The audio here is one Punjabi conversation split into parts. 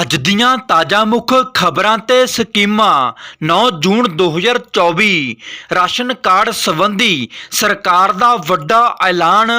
ਅੱਜ ਦੀਆਂ ਤਾਜ਼ਾ ਮੁੱਖ ਖਬਰਾਂ ਤੇ ਸਕੀਮਾਂ। 9 ਜੂਨ 2024 ਰਾਸ਼ਨ ਕਾਰਡ ਸੰਬੰਧੀ ਸਰਕਾਰ ਦਾ ਵੱਡਾ ਐਲਾਨ।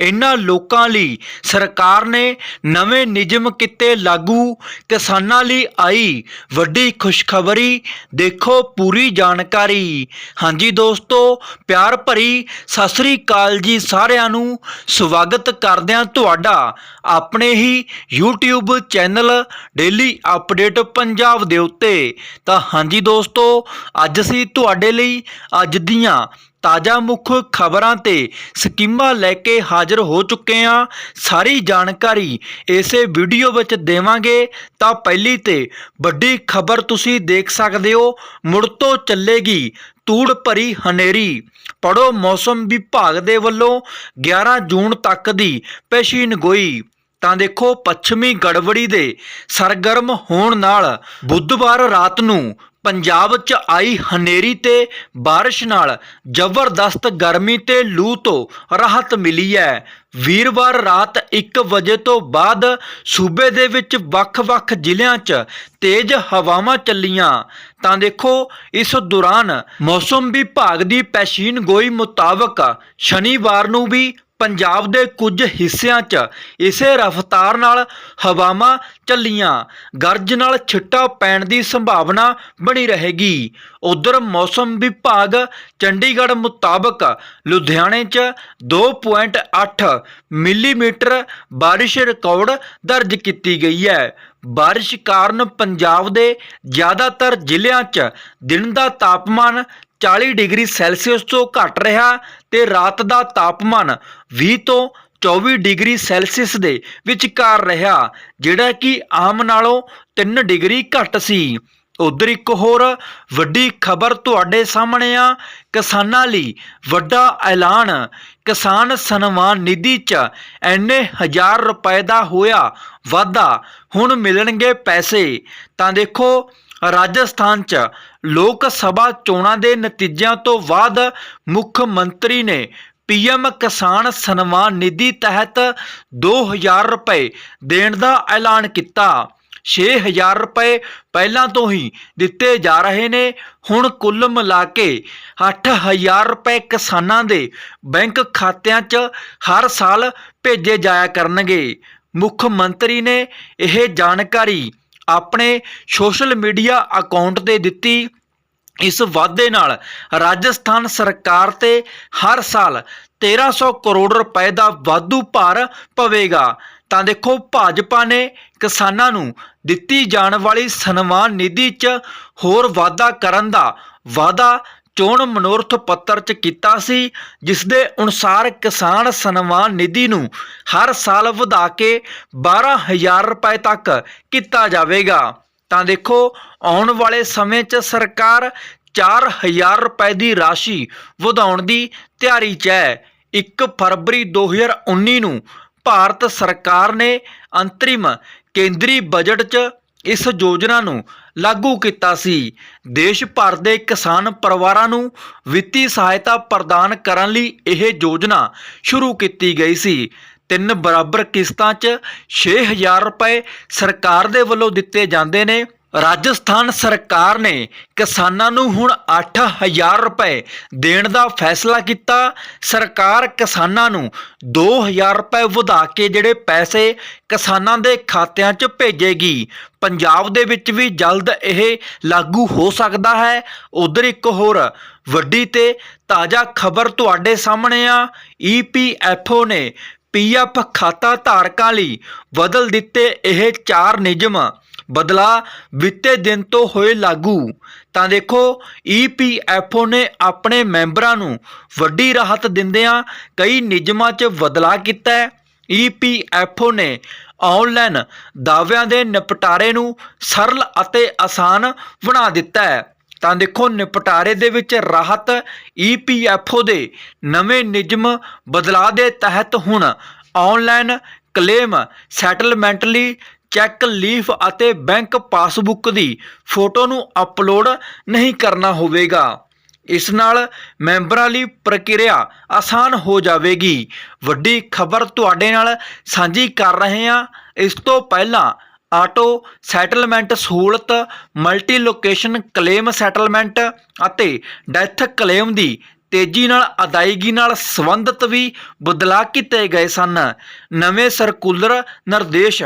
ਇਹਨਾਂ ਲੋਕਾਂ ਲਈ ਸਰਕਾਰ ਨੇ ਨਵੇਂ ਨਿਯਮ ਕੀਤੇ ਲਾਗੂ। ਕਿਸਾਨਾਂ ਲਈ ਆਈ ਵੱਡੀ ਖੁਸ਼ਖਬਰੀ। ਦੇਖੋ ਪੂਰੀ ਜਾਣਕਾਰੀ। ਹਾਂਜੀ ਦੋਸਤੋ, ਪਿਆਰ ਭਰੀ ਸਤਿ ਸ੍ਰੀ ਅਕਾਲ ਜੀ ਸਾਰਿਆਂ ਨੂੰ। ਸਵਾਗਤ ਕਰਦਿਆਂ ਤੁਹਾਡਾ ਆਪਣੇ ਹੀ YouTube channel daily update Punjab ਦੇ ਉੱਤੇ। ਤਾਂ ਹਾਂਜੀ ਦੋਸਤੋ, ਅੱਜ ਅਸੀਂ ਤੁਹਾਡੇ ਲਈ ਅੱਜ ਦੀਆਂ ਤਾਜ਼ਾ ਮੁੱਖ ਖਬਰਾਂ ਤੇ ਸਕੀਮਾਂ ਲੈ ਕੇ ਹਾਜ਼ਰ ਹੋ ਚੁੱਕੇ ਹਾਂ। ਸਾਰੀ ਜਾਣਕਾਰੀ ਇਸੇ ਵੀਡੀਓ ਵਿੱਚ ਦੇਵਾਂਗੇ। ਤਾਂ ਪਹਿਲੀ ਤੇ ਵੱਡੀ ਖਬਰ ਤੁਸੀਂ ਦੇਖ ਸਕਦੇ ਹੋ, ਮੁੜ ਤੋਂ ਚੱਲੇਗੀ ਤੂੜ ਭਰੀ ਹਨੇਰੀ। ਪੜੋ ਮੌਸਮ ਵਿਭਾਗ ਦੇ ਵੱਲੋਂ 11 ਜੂਨ ਤੱਕ ਦੀ ਪੇਸ਼ੀਨਗੋਈ। ਤਾਂ ਦੇਖੋ ਪੱਛਮੀ ਗੜਬੜੀ ਦੇ ਸਰਗਰਮ ਹੋਣ ਨਾਲ ਬੁੱਧਵਾਰ ਰਾਤ ਨੂੰ ਪੰਜਾਬ 'ਚ ਆਈ ਹਨੇਰੀ ਤੇ ਬਾਰਿਸ਼ ਨਾਲ ਜ਼ਬਰਦਸਤ ਗਰਮੀ ਤੇ ਲੂ ਤੋਂ ਰਾਹਤ ਮਿਲੀ ਹੈ। ਵੀਰਵਾਰ ਰਾਤ 1 ਵਜੇ ਤੋਂ ਬਾਅਦ ਸੂਬੇ ਦੇ ਵਿੱਚ ਵੱਖ-ਵੱਖ ਜ਼ਿਲ੍ਹਿਆਂ 'ਚ ਤੇਜ਼ ਹਵਾਵਾਂ ਚੱਲੀਆਂ। ਤਾਂ ਦੇਖੋ ਇਸ ਦੌਰਾਨ ਮੌਸਮ ਵਿਭਾਗ ਦੀ ਪੈਸ਼ੀਨ ਗੋਈ ਮੁਤਾਬਕ ਸ਼ਨੀਵਾਰ ਨੂੰ ਵੀ ਪੰਜਾਬ ਦੇ ਕੁਝ ਹਿੱਸਿਆਂ 'ਚ ਇਸੇ ਰਫ਼ਤਾਰ ਨਾਲ ਹਵਾਵਾਂ ਚੱਲੀਆਂ। ਗਰਜ ਨਾਲ ਛਿੱਟਾ ਪੈਣ ਦੀ ਸੰਭਾਵਨਾ ਬਣੀ ਰਹੇਗੀ। ਉਧਰ ਮੌਸਮ ਵਿਭਾਗ ਚੰਡੀਗੜ੍ਹ ਮੁਤਾਬਕ ਲੁਧਿਆਣੇ 'ਚ 2.8 ਮਿਲੀਮੀਟਰ ਬਾਰਿਸ਼ ਰਿਕਾਰਡ ਦਰਜ ਕੀਤੀ ਗਈ ਹੈ। ਬਾਰਿਸ਼ ਕਾਰਨ ਪੰਜਾਬ ਦੇ ਜ਼ਿਆਦਾਤਰ ਜ਼ਿਲ੍ਹਿਆਂ 'ਚ ਦਿਨ ਦਾ ਤਾਪਮਾਨ 40 ਡਿਗਰੀ ਸੈਲਸੀਅਸ ਤੋਂ ਘੱਟ ਰਿਹਾ ਤੇ ਰਾਤ ਦਾ ਤਾਪਮਾਨ 20 ਤੋਂ 24 ਡਿਗਰੀ ਸੈਲਸੀਅਸ ਦੇ ਵਿਚਕਾਰ ਰਿਹਾ, ਜਿਹੜਾ ਕਿ ਆਮ ਨਾਲੋਂ 3 ਡਿਗਰੀ ਘੱਟ ਸੀ। ਉਧਰ ਇੱਕ ਹੋਰ ਵੱਡੀ ਖਬਰ ਤੁਹਾਡੇ ਸਾਹਮਣੇ ਆ, ਕਿਸਾਨਾਂ ਲਈ ਵੱਡਾ ਐਲਾਨ। ਕਿਸਾਨ ਸਨਮਾਨ ਨਿਧੀ 'ਚ ਐਨੇ ਹਜ਼ਾਰ ਰੁਪਏ ਦਾ ਹੋਇਆ ਵਾਧਾ, ਹੁਣ ਮਿਲਣਗੇ ਪੈਸੇ। ਤਾਂ ਦੇਖੋ ਰਾਜਸਥਾਨ 'ਚ ਲੋਕ ਸਭਾ ਚੋਣਾਂ ਦੇ ਨਤੀਜਿਆਂ ਤੋਂ ਬਾਅਦ ਮੁੱਖ ਮੰਤਰੀ ਨੇ ਪੀਐਮ ਕਿਸਾਨ ਸਨਮਾਨ ਨਿਧੀ ਤਹਿਤ 2000 ਰੁਪਏ ਦੇਣ ਦਾ ਐਲਾਨ ਕੀਤਾ। 6000 ਰੁਪਏ ਪਹਿਲਾਂ ਤੋਂ ਹੀ ਦਿੱਤੇ ਜਾ ਰਹੇ ਨੇ। ਹੁਣ ਕੁੱਲ ਮਿਲਾ ਕੇ 8000 ਰੁਪਏ ਕਿਸਾਨਾਂ ਦੇ ਬੈਂਕ ਖਾਤਿਆਂ 'ਚ ਹਰ ਸਾਲ ਭੇਜੇ ਜਾਇਆ ਕਰਨਗੇ। ਮੁੱਖ ਮੰਤਰੀ ਨੇ ਇਹ ਜਾਣਕਾਰੀ ਆਪਣੇ ਸੋਸ਼ਲ ਮੀਡੀਆ ਅਕਾਊਂਟ ਤੇ ਦਿੱਤੀ ਇਸ ਵਾਅਦੇ ਨਾਲ ਰਾਜਸਥਾਨ ਸਰਕਾਰ ਤੇ ਹਰ ਸਾਲ 1300 ਕਰੋੜ ਰੁਪਏ ਦਾ ਵਾਧੂ ਭਾਰ ਪਵੇਗਾ। ਤਾਂ ਦੇਖੋ, ਭਾਜਪਾ ਨੇ ਕਿਸਾਨਾਂ ਨੂੰ ਦਿੱਤੀ ਜਾਣ ਵਾਲੀ ਸਨਮਾਨ ਨਿਧੀ 'ਚ ਹੋਰ ਵਾਧਾ ਕਰਨ ਦਾ ਵਾਅਦਾ ਚੋਣ ਮਨੋਰਥ ਪੱਤਰ 'ਚ ਕੀਤਾ ਸੀ ਜਿਸ ਦੇ ਅਨੁਸਾਰ ਕਿਸਾਨ ਸਨਮਾਨ ਨਿਧੀ ਨੂੰ ਹਰ ਸਾਲ ਵਧਾ ਕੇ 12000 ਰੁਪਏ ਤੱਕ ਕੀਤਾ ਜਾਵੇਗਾ। ਤਾਂ ਦੇਖੋ, ਆਉਣ ਵਾਲੇ ਸਮੇਂ 'ਚ ਸਰਕਾਰ 4000 ਰੁਪਏ ਦੀ ਰਾਸ਼ੀ ਵਧਾਉਣ ਦੀ ਤਿਆਰੀ 'ਚ ਹੈ। 1 ਫਰਵਰੀ 2019 ਨੂੰ ਭਾਰਤ ਸਰਕਾਰ ਨੇ ਅੰਤਰਿਮ ਕੇਂਦਰੀ ਬਜਟ 'ਚ ਇਸ ਯੋਜਨਾ ਨੂੰ ਲਾਗੂ ਕੀਤਾ ਸੀ। ਦੇਸ਼ ਭਰ ਦੇ ਕਿਸਾਨ ਪਰਿਵਾਰਾਂ ਨੂੰ ਵਿੱਤੀ ਸਹਾਇਤਾ ਪ੍ਰਦਾਨ ਕਰਨ ਲਈ ਇਹ ਯੋਜਨਾ ਸ਼ੁਰੂ ਕੀਤੀ ਗਈ ਸੀ। ਤਿੰਨ ਬਰਾਬਰ ਕਿਸ਼ਤਾਂ 'ਚ 6000 ਰੁਪਏ ਸਰਕਾਰ ਦੇ ਵੱਲੋਂ ਦਿੱਤੇ ਜਾਂਦੇ ਨੇ। ਰਾਜਸਥਾਨ ਸਰਕਾਰ ਨੇ ਕਿਸਾਨਾਂ ਨੂੰ ਹੁਣ 8000 ਰੁਪਏ ਦੇਣ ਦਾ ਫੈਸਲਾ ਕੀਤਾ। ਸਰਕਾਰ ਕਿਸਾਨਾਂ ਨੂੰ 2000 ਰੁਪਏ ਵਧਾ ਕੇ ਜਿਹੜੇ ਪੈਸੇ ਕਿਸਾਨਾਂ ਦੇ ਖਾਤਿਆਂ 'ਚ ਭੇਜੇਗੀ। ਪੰਜਾਬ ਦੇ ਵਿੱਚ ਵੀ ਜਲਦ ਇਹ ਲਾਗੂ ਹੋ ਸਕਦਾ ਹੈ। ਉਧਰ ਇੱਕ ਹੋਰ ਵੱਡੀ ਤੇ ਤਾਜ਼ਾ ਖਬਰ ਤੁਹਾਡੇ ਸਾਹਮਣੇ ਆ। ਈਪੀਐਫਓ ਨੇ ਪੀਐਫ ਖਾਤਾ ਧਾਰਕਾਂ ਲਈ ਬਦਲ ਦਿੱਤੇ ਇਹ ਚਾਰ ਨਿਯਮ। ਬਦਲਾ ਬੀਤੇ ਦਿਨ ਤੋਂ ਹੋਏ ਲਾਗੂ। ਤਾਂ ਦੇਖੋ ਈਪੀਐਫਓ ਨੇ ਆਪਣੇ ਮੈਂਬਰਾਂ ਨੂੰ ਵੱਡੀ ਰਾਹਤ ਦਿੰਦਿਆਂ ਕਈ ਨਿਯਮਾਂ 'ਚ ਬਦਲਾਅ ਕੀਤਾ ਹੈ। ਈਪੀਐਫਓ ਨੇ ਆਨਲਾਈਨ ਦਾਅਵਿਆਂ ਦੇ ਨਿਪਟਾਰੇ ਨੂੰ ਸਰਲ ਅਤੇ ਆਸਾਨ ਬਣਾ ਦਿੱਤਾ ਹੈ। ਤਾਂ ਦੇਖੋ, ਨਿਪਟਾਰੇ ਦੇ ਵਿੱਚ ਰਾਹਤ ਈਪੀਐਫਓ ਦੇ ਨਵੇਂ ਨਿਯਮ ਬਦਲਾਅ ਦੇ ਤਹਿਤ ਹੁਣ ਆਨਲਾਈਨ ਕਲੇਮ ਸੈਟਲਮੈਂਟ ਲਈ ਚੈੱਕ ਲੀਫ ਅਤੇ ਬੈਂਕ ਪਾਸਬੁੱਕ ਦੀ ਫੋਟੋ ਨੂੰ ਅਪਲੋਡ ਨਹੀਂ ਕਰਨਾ ਹੋਵੇਗਾ। ਇਸ ਨਾਲ ਮੈਂਬਰਾਂ ਲਈ ਪ੍ਰਕਿਰਿਆ ਆਸਾਨ ਹੋ ਜਾਵੇਗੀ। ਵੱਡੀ ਖਬਰ ਤੁਹਾਡੇ ਨਾਲ ਸਾਂਝੀ ਕਰ ਰਹੇ ਹਾਂ। ਇਸ ਤੋਂ ਪਹਿਲਾਂ ਆਟੋ ਸੈਟਲਮੈਂਟ ਸਹੂਲਤ ਮਲਟੀ ਲੋਕੇਸ਼ਨ ਕਲੇਮ ਸੈਟਲਮੈਂਟ ਅਤੇ ਡੈਥ ਕਲੇਮ ਦੀ ਤੇਜ਼ੀ ਨਾਲ ਅਦਾਇਗੀ ਨਾਲ ਸੰਬੰਧਿਤ ਵੀ ਬਦਲਾਅ ਕੀਤੇ ਗਏ ਸਨ। ਨਵੇਂ ਸਰਕੂਲਰ ਨਿਰਦੇਸ਼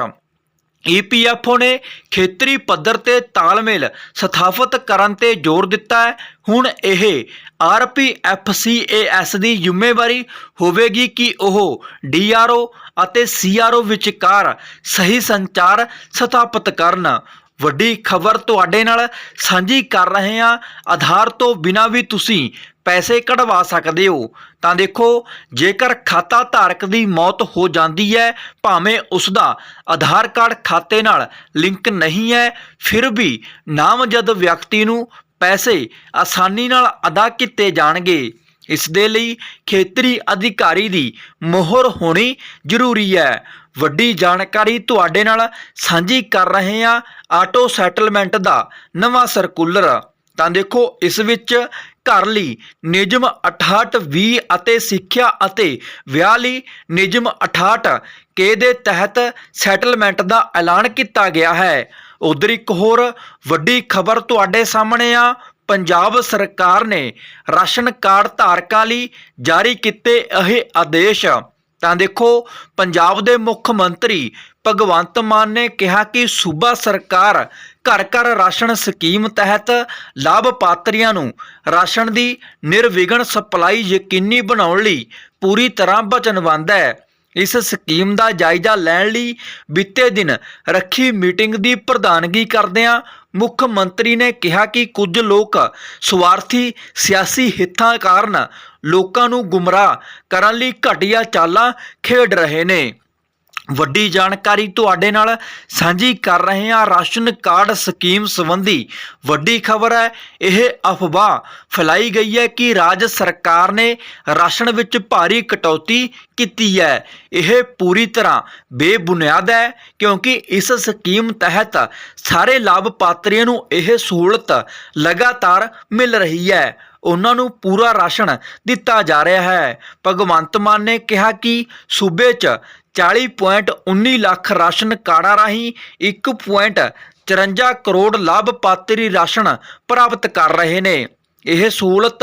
ਈਪੀਐਫਓ ਨੇ ਖੇਤਰੀ ਪੱਧਰ ਤੇ ਤਾਲਮੇਲ ਸਥਾਪਿਤ ਕਰਨ ਤੇ ਜ਼ੋਰ ਦਿੱਤਾ ਹੈ। ਹੁਣ ਇਹ ਆਰਪੀਐਫਸੀਏਐਸ ਦੀ ਜ਼ਿੰਮੇਵਾਰੀ ਹੋਵੇਗੀ ਕਿ ਉਹ ਡੀਆਰਓ ਅਤੇ ਸੀਆਰਓ ਵਿਚਕਾਰ ਸਹੀ ਸੰਚਾਰ ਸਥਾਪਿਤ ਕਰਨ। ਵੱਡੀ ਖਬਰ ਤੁਹਾਡੇ ਨਾਲ ਸਾਂਝੀ ਕਰ ਰਹੇ ਹਾਂ। ਆਧਾਰ ਤੋਂ ਬਿਨਾਂ ਵੀ ਤੁਸੀਂ ਪੈਸੇ ਕਢਵਾ ਸਕਦੇ ਹੋ। ਤਾਂ ਦੇਖੋ, ਜੇਕਰ ਖਾਤਾ ਧਾਰਕ ਦੀ ਮੌਤ ਹੋ ਜਾਂਦੀ ਹੈ, ਭਾਵੇਂ ਉਸ ਦਾ ਆਧਾਰ ਕਾਰਡ ਖਾਤੇ ਨਾਲ ਲਿੰਕ ਨਹੀਂ ਹੈ, ਫਿਰ ਵੀ ਨਾਮਜ਼ਦ ਵਿਅਕਤੀ ਨੂੰ ਪੈਸੇ ਆਸਾਨੀ ਨਾਲ ਅਦਾ ਕੀਤੇ ਜਾਣਗੇ। ਇਸ ਦੇ ਲਈ ਖੇਤਰੀ ਅਧਿਕਾਰੀ ਦੀ ਮੋਹਰ ਹੋਣੀ ਜ਼ਰੂਰੀ ਹੈ। ਵੱਡੀ ਜਾਣਕਾਰੀ ਤੁਹਾਡੇ ਨਾਲ ਸਾਂਝੀ ਕਰ ਰਹੇ ਹਾਂ ਆਟੋ ਸੈਟਲਮੈਂਟ ਦਾ ਨਵਾਂ ਸਰਕੂਲਰ। ਤਾਂ ਦੇਖੋ, ਇਸ ਵਿੱਚ ਘਰ ਲਈ ਨਿਯਮ 6820 ਅਤੇ ਸਿੱਖਿਆ ਅਤੇ ਵਿਆਹ ਲਈ ਨਿਯਮ 68 ਕੇ ਦੇ ਤਹਿਤ ਸੈਟਲਮੈਂਟ ਦਾ ਐਲਾਨ ਕੀਤਾ ਗਿਆ ਹੈ। ਉਧਰ ਇੱਕ ਹੋਰ ਵੱਡੀ ਖਬਰ ਤੁਹਾਡੇ ਸਾਹਮਣੇ ਆ। ਪੰਜਾਬ ਸਰਕਾਰ ਨੇ ਰਾਸ਼ਨ ਕਾਰਡ ਧਾਰਕਾਂ ਲਈ ਜਾਰੀ ਕੀਤੇ ਇਹ ਆਦੇਸ਼। ਤਾਂ ਦੇਖੋ, ਪੰਜਾਬ ਦੇ ਮੁੱਖ ਮੰਤਰੀ ਭਗਵੰਤ ਮਾਨ ਨੇ ਕਿਹਾ ਕਿ ਸੂਬਾ ਸਰਕਾਰ ਘਰ ਘਰ ਰਾਸ਼ਨ ਸਕੀਮ ਤਹਿਤ ਲਾਭਪਾਤਰੀਆਂ ਨੂੰ ਰਾਸ਼ਨ ਦੀ ਨਿਰਵਿਘਨ ਸਪਲਾਈ ਯਕੀਨੀ ਬਣਾਉਣ ਲਈ ਪੂਰੀ ਤਰ੍ਹਾਂ ਵਚਨਬੱਧ ਹੈ। ਇਸ ਸਕੀਮ ਦਾ ਜਾਇਜ਼ਾ ਲੈਣ ਲਈ ਬੀਤੇ ਦਿਨ ਰੱਖੀ ਮੀਟਿੰਗ ਦੀ ਪ੍ਰਧਾਨਗੀ ਕਰਦਿਆਂ ਮੁੱਖ ਮੰਤਰੀ ਨੇ ਕਿਹਾ ਕਿ ਕੁਝ ਲੋਕ ਸਵਾਰਥੀ ਸਿਆਸੀ ਹਿੱਤਾਂ ਕਾਰਨ ਲੋਕਾਂ ਨੂੰ ਗੁੰਮਰਾਹ ਕਰਨ ਲਈ ਘਟੀਆ ਚਾਲਾਂ ਖੇਡ ਰਹੇ ਨੇ। ਵੱਡੀ ਜਾਣਕਾਰੀ ਤੁਹਾਡੇ ਨਾਲ ਸਾਂਝੀ ਕਰ ਰਹੇ ਹਾਂ। ਰਾਸ਼ਨ ਕਾਰਡ ਸਕੀਮ ਸੰਬੰਧੀ ਵੱਡੀ ਖਬਰ ਹੈ। ਇਹ ਅਫਵਾਹ ਫੈਲਾਈ ਗਈ ਹੈ ਕਿ ਰਾਜ ਸਰਕਾਰ ਨੇ ਰਾਸ਼ਨ ਵਿੱਚ ਭਾਰੀ ਕਟੌਤੀ ਕੀਤੀ ਹੈ। ਇਹ ਪੂਰੀ ਤਰ੍ਹਾਂ ਬੇਬੁਨਿਆਦ ਹੈ ਕਿਉਂਕਿ ਇਸ ਸਕੀਮ ਤਹਿਤ ਸਾਰੇ ਲਾਭਪਾਤਰੀਆਂ ਨੂੰ ਇਹ ਸਹੂਲਤ ਲਗਾਤਾਰ ਮਿਲ ਰਹੀ ਹੈ। ਉਹਨਾਂ ਨੂੰ ਪੂਰਾ ਰਾਸ਼ਨ ਦਿੱਤਾ ਜਾ ਰਿਹਾ ਹੈ। ਭਗਵੰਤ ਮਾਨ ਨੇ ਕਿਹਾ ਕਿ ਸੂਬੇ 'ਚ 40.19 ਲੱਖ ਰਾਸ਼ਨ ਕਾਰਡਾਂ ਰਾਹੀਂ 1.54 ਕਰੋੜ ਲਾਭਪਾਤਰੀ ਰਾਸ਼ਨ ਪ੍ਰਾਪਤ ਕਰ ਰਹੇ ਨੇ। ਇਹ ਸਹੂਲਤ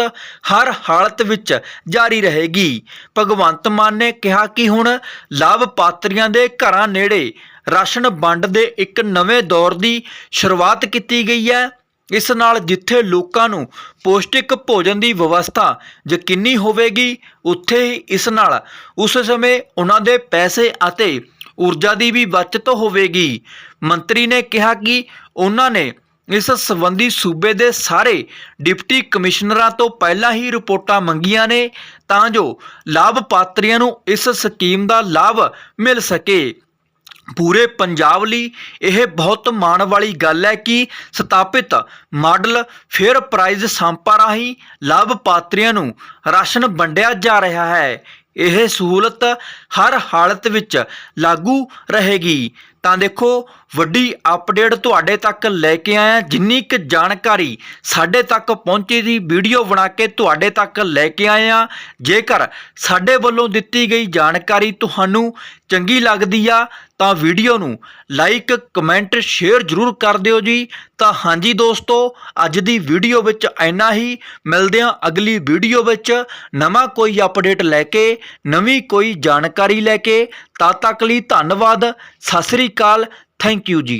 ਹਰ ਹਾਲਤ ਵਿੱਚ ਜਾਰੀ ਰਹੇਗੀ। ਭਗਵੰਤ ਮਾਨ ਨੇ ਕਿਹਾ ਕਿ ਹੁਣ ਲਾਭਪਾਤਰੀਆਂ ਦੇ ਘਰਾਂ ਨੇੜੇ ਰਾਸ਼ਨ ਵੰਡ ਦੇ ਇੱਕ ਨਵੇਂ ਦੌਰ ਦੀ ਸ਼ੁਰੂਆਤ ਕੀਤੀ ਗਈ ਹੈ। ਇਸ ਨਾਲ ਜਿੱਥੇ ਲੋਕਾਂ ਨੂੰ ਪੌਸ਼ਟਿਕ ਭੋਜਨ ਦੀ ਵਿਵਸਥਾ ਯਕੀਨੀ ਹੋਵੇਗੀ, ਉੱਥੇ ਹੀ ਇਸ ਨਾਲ ਉਸ ਸਮੇਂ ਉਹਨਾਂ ਦੇ ਪੈਸੇ ਅਤੇ ਊਰਜਾ ਦੀ ਵੀ ਬਚਤ ਹੋਵੇਗੀ। ਮੰਤਰੀ ਨੇ ਕਿਹਾ ਕਿ ਉਹਨਾਂ ਨੇ ਇਸ ਸੰਬੰਧੀ ਸੂਬੇ ਦੇ ਸਾਰੇ ਡਿਪਟੀ ਕਮਿਸ਼ਨਰਾਂ ਤੋਂ ਪਹਿਲਾਂ ਹੀ ਰਿਪੋਰਟਾਂ ਮੰਗੀਆਂ ਨੇ ਤਾਂ ਜੋ ਲਾਭਪਾਤਰੀਆਂ ਨੂੰ ਇਸ ਸਕੀਮ ਦਾ ਲਾਭ ਮਿਲ ਸਕੇ। ਪੂਰੇ ਪੰਜਾਬ ਲਈ ਇਹ ਬਹੁਤ ਮਾਣ ਵਾਲੀ ਗੱਲ ਹੈ ਕਿ ਸਥਾਪਿਤ ਮਾਡਲ ਫੇਅਰ ਪ੍ਰਾਈਜ਼ ਸੰਪਾ ਰਾਹੀਂ ਲਾਭਪਾਤਰੀਆਂ ਨੂੰ ਰਾਸ਼ਨ ਵੰਡਿਆ ਜਾ ਰਿਹਾ ਹੈ। ਇਹ ਸਹੂਲਤ ਹਰ ਹਾਲਤ ਵਿੱਚ ਲਾਗੂ ਰਹੇਗੀ। ਤਾਂ ਦੇਖੋ, ਵੱਡੀ ਅਪਡੇਟ ਤੁਹਾਡੇ ਤੱਕ ਲੈ ਕੇ ਆਇਆ। ਜਿੰਨੀ ਕੁ ਜਾਣਕਾਰੀ ਸਾਡੇ ਤੱਕ ਪਹੁੰਚੀ ਦੀ ਵੀਡੀਓ ਬਣਾ ਕੇ ਤੁਹਾਡੇ ਤੱਕ ਲੈ ਕੇ ਆਏ ਆ ਜੇਕਰ ਸਾਡੇ ਵੱਲੋਂ ਦਿੱਤੀ ਗਈ ਜਾਣਕਾਰੀ ਤੁਹਾਨੂੰ ਚੰਗੀ ਲੱਗਦੀ ਆ ਤਾਂ ਵੀਡੀਓ ਨੂੰ ਲਾਈਕ ਕਮੈਂਟ ਸ਼ੇਅਰ ਜ਼ਰੂਰ ਕਰ ਦਿਓ ਜੀ। ਤਾਂ ਹਾਂਜੀ ਦੋਸਤੋ, ਅੱਜ ਦੀ ਵੀਡੀਓ ਵਿੱਚ ਇੰਨਾ ਹੀ। ਮਿਲਦੇ ਹਾਂ ਅਗਲੀ ਵੀਡੀਓ ਵਿੱਚ। ਨਵਾਂ ਕੋਈ ਅਪਡੇਟ ਲੈ ਕੇ, ਨਵੀਂ ਕੋਈ ਜਾਣਕਾਰੀ ਲੈ ਕੇ। ਤਦ ਤੱਕ ਲਈ ਧੰਨਵਾਦ। ਸਤਿ ਸ੍ਰੀ ਅਕਾਲ। ਥੈਂਕ ਯੂ ਜੀ।